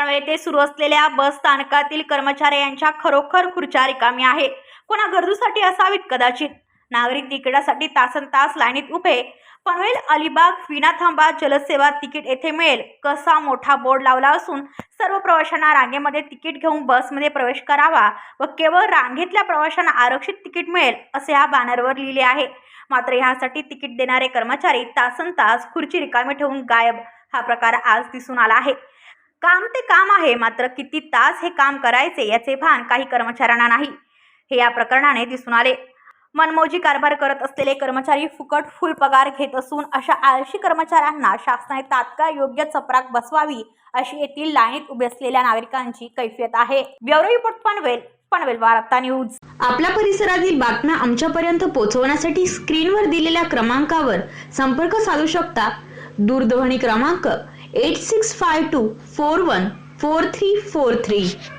पनवेल येथे सुरू असलेल्या बस स्थानकातील कर्मचारी यांच्या खरोखर खुर्च्या रिकामी आहे कोणा गरजूसाठी असावीत कदाचित? नागरिक तिकिटासाठी तासन तास लाईनीत उभे. पनवेल अलिबाग विनाथांबा जलसेवा तिकीट येथे मिळेल. कसा मोठा बोर्ड लावला असून सर्व प्रवाशांना रांगेमध्ये तिकीट घेऊन बसमध्ये प्रवेश करावा व केवळ रांगेतल्या प्रवाशांना आरक्षित तिकीट मिळेल असे या बॅनरवर लिहिले आहे. मात्र ह्यासाठी तिकीट देणारे कर्मचारी तासन तास खुर्ची रिकामी ठेवून गायब. हा प्रकार आज दिसून आला आहे. काम ते काम आहे मात्र किती तास हे काम करायचे याचे भान काही कर्मचाऱ्यांना नाही. हे या प्रकरणाने दिसून आले. मनमोजी कारभार करत असलेले कर्मचारी फुकट फुल पगार घेत असून अशा आळशी कर्मचाऱ्यांना शासनाने तात्काळ योग्य चपराक बसवावी अशी येथील लाईनीत उभे असलेल्या नागरिकांची कैफियत आहे. ब्युरो रिपोर्ट पनवेल पनवेल वार्ता न्यूज. आपल्या परिसरातील बातम्या आमच्यापर्यंत पोहोचवण्यासाठी स्क्रीनवर दिलेल्या क्रमांकावर संपर्क साधू शकता. दूरध्वनी क्रमांक 8652 414343.